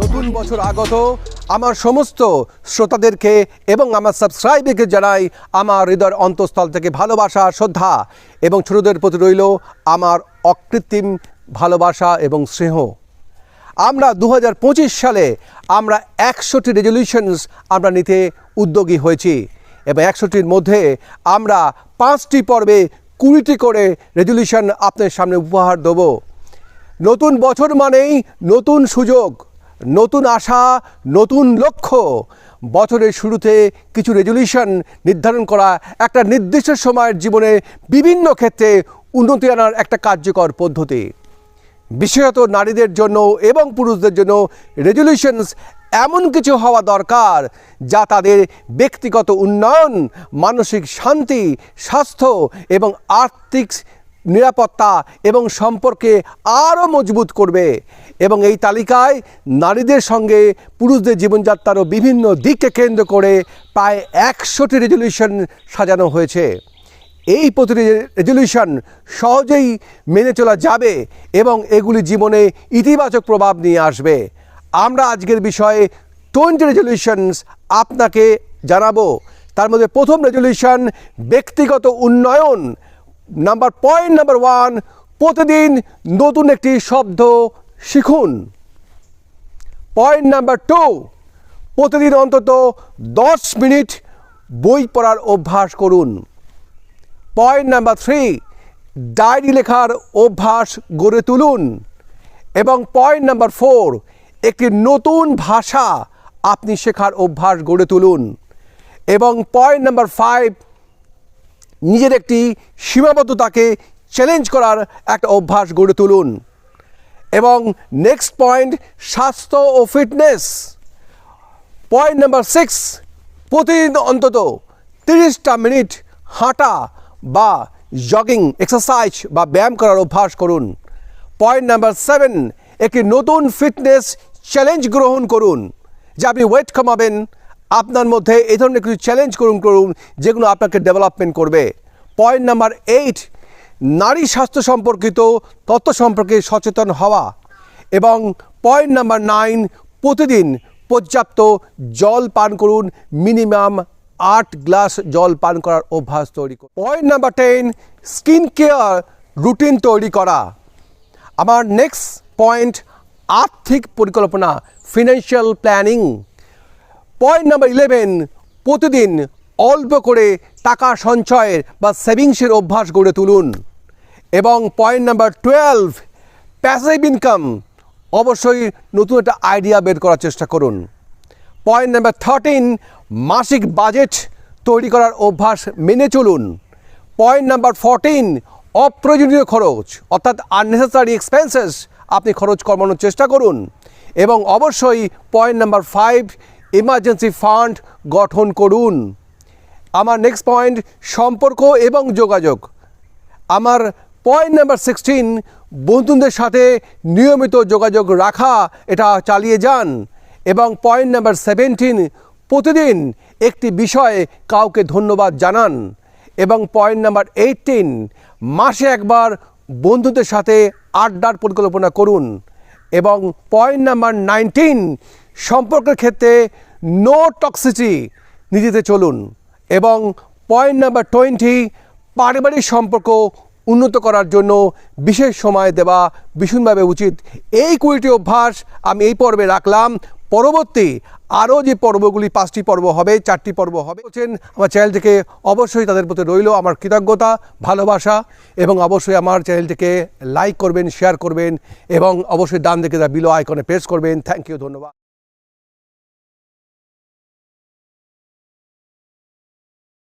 নতুন বছর আগত আমার সমস্ত শ্রোতাদেরকে এবং আমার সাবস্ক্রাইবারকে জানাই আমার হৃদয়ের অন্তঃস্থল থেকে ভালোবাসা, শ্রদ্ধা এবং ছোটদের প্রতি রইল আমার অকৃত্রিম ভালোবাসা এবং স্নেহ। আমরা দু হাজার পঁচিশ সালে আমরা একশোটি রেজলিউশনস আমরা নিতে উদ্যোগী হয়েছি এবং একশোটির মধ্যে আমরা পাঁচটি পর্বে কুড়িটি করে রেজলিউশন আপনার সামনে উপহার দেবো। নতুন বছর মানেই নতুন সুযোগ, নতুন আশা, নতুন লক্ষ্য। বছরের শুরুতে কিছু রেজলিউশন নির্ধারণ করা একটা নির্দিষ্ট সময়ের জীবনে বিভিন্ন ক্ষেত্রে উন্নতি আনার একটা কার্যকর পদ্ধতি। বিশেষত নারীদের জন্য এবং পুরুষদের জন্য রেজলিউশনস এমন কিছু হওয়া দরকার যা তাদের ব্যক্তিগত উন্নয়ন, মানসিক শান্তি, স্বাস্থ্য এবং আর্থিক নিরাপত্তা এবং সম্পর্কে আরও মজবুত করবে। এবং এই তালিকায় নারীদের সঙ্গে পুরুষদের জীবনযাত্রারও বিভিন্ন দিককে কেন্দ্র করে প্রায় একশোটি রেজলিউশন সাজানো হয়েছে। এই প্রতিটি রেজলিউশন সহজেই মেনে চলা যাবে এবং এগুলি জীবনে ইতিবাচক প্রভাব নিয়ে আসবে। আমরা আজকের বিষয়ে টোয়েন্টি রেজলিউশনস আপনাকে জানাব। তার মধ্যে প্রথম রেজলিউশন ব্যক্তিগত উন্নয়ন। নাম্বার পয়েন্ট নাম্বার ওয়ান প্রতিদিন নতুন একটি শব্দ শিখুন। পয়েন্ট নাম্বার টু প্রতিদিন অন্তত দশ মিনিট বই পড়ার অভ্যাস করুন। পয়েন্ট নাম্বার থ্রি ডায়েরি লেখার অভ্যাস গড়ে তুলুন। এবং পয়েন্ট নাম্বার ফোর একটি নতুন ভাষা আপনি শেখার অভ্যাস গড়ে তুলুন। এবং পয়েন্ট নাম্বার ফাইভ নিজের একটি সীমাবদ্ধতাকে চ্যালেঞ্জ করার একটা অভ্যাস গড়ে তুলুন। এবং নেক্সট পয়েন্ট স্বাস্থ্য ও ফিটনেস পয়েন্ট নাম্বার সিক্স প্রতিদিন অন্তত তিরিশটা মিনিট হাঁটা বা জগিং এক্সারসাইজ বা ব্যায়াম করার অভ্যাস করুন। পয়েন্ট নাম্বার সেভেন একটি নতুন ফিটনেস চ্যালেঞ্জ গ্রহণ করুন। যে আপনি ওয়েট কমাবেন, আপনার মধ্যে এই ধরনের কিছু চ্যালেঞ্জ করুন করুন, যেগুলো আপনাকে ডেভেলপমেন্ট করবে। পয়েন্ট নাম্বার এইট নারী স্বাস্থ্য সম্পর্কিত তথ্য সম্পর্কে সচেতন হওয়া। এবং পয়েন্ট নাম্বার নাইন প্রতিদিন পর্যাপ্ত জল পান করুন মিনিমাম আট গ্লাস জল পান করার অভ্যাস তৈরি করুন। Point number ten skin care routine তৈরি করা। আমার নেক্সট পয়েন্ট আর্থিক পরিকল্পনা financial planning point number eleven প্রতিদিন অল্প করে টাকা সঞ্চয়ের বা সেভিংসের অভ্যাস গড়ে তুলুন। এবং point number twelve passive income অবশ্যই নতুন একটা আইডিয়া বের করার চেষ্টা করুন। পয়েন্ট নাম্বার থার্টিন মাসিক বাজেট তৈরি করার অভ্যাস মেনে চলুন। পয়েন্ট নাম্বার ফোরটিন অপ্রয়োজনীয় খরচ, অর্থাৎ আননেসেসারি এক্সপেন্সেস আপনি খরচ কমানোর চেষ্টা করুন। এবং অবশ্যই point number five emergency fund গঠন করুন। আমার নেক্সট পয়েন্ট সম্পর্ক এবং যোগাযোগ। আমার পয়েন্ট নাম্বার সিক্সটিন বন্ধুদের সাথে নিয়মিত যোগাযোগ রাখা, এটা চালিয়ে যান। এবং পয়েন্ট নাম্বার সেভেন্টিন প্রতিদিন একটি বিষয়ে কাউকে ধন্যবাদ জানান। এবং পয়েন্ট নাম্বার এইটিন মাসে একবার বন্ধুদের সাথে আড্ডার পরিকল্পনা করুন এবং পয়েন্ট নাম্বার নাইনটিন সম্পর্কের ক্ষেত্রে নো টক্সিটি নিজেতে চলুন এবং পয়েন্ট নাম্বার টোয়েন্টি পারিবারিক সম্পর্ক উন্নত করার জন্য বিশেষ সময় দেওয়া ভীষণভাবে উচিত। এই কুড়িটি অভ্যাস আমি এই পর্বে রাখলাম। পরবর্তী আরও যে পর্বগুলি, পাঁচটি পর্ব হবে, চারটি পর্ব হবে, বলছেন, আমার চ্যানেলটিকে অবশ্যই তাদের প্রতি রইল আমার কৃতজ্ঞতা, ভালোবাসা এবং অবশ্যই আমার চ্যানেলটিকে লাইক করবেন শেয়ার করবেন এবং অবশ্যই ডান দিকে বিলো আইকনে প্রেস করবেন। থ্যাংক ইউ ধন্যবাদ।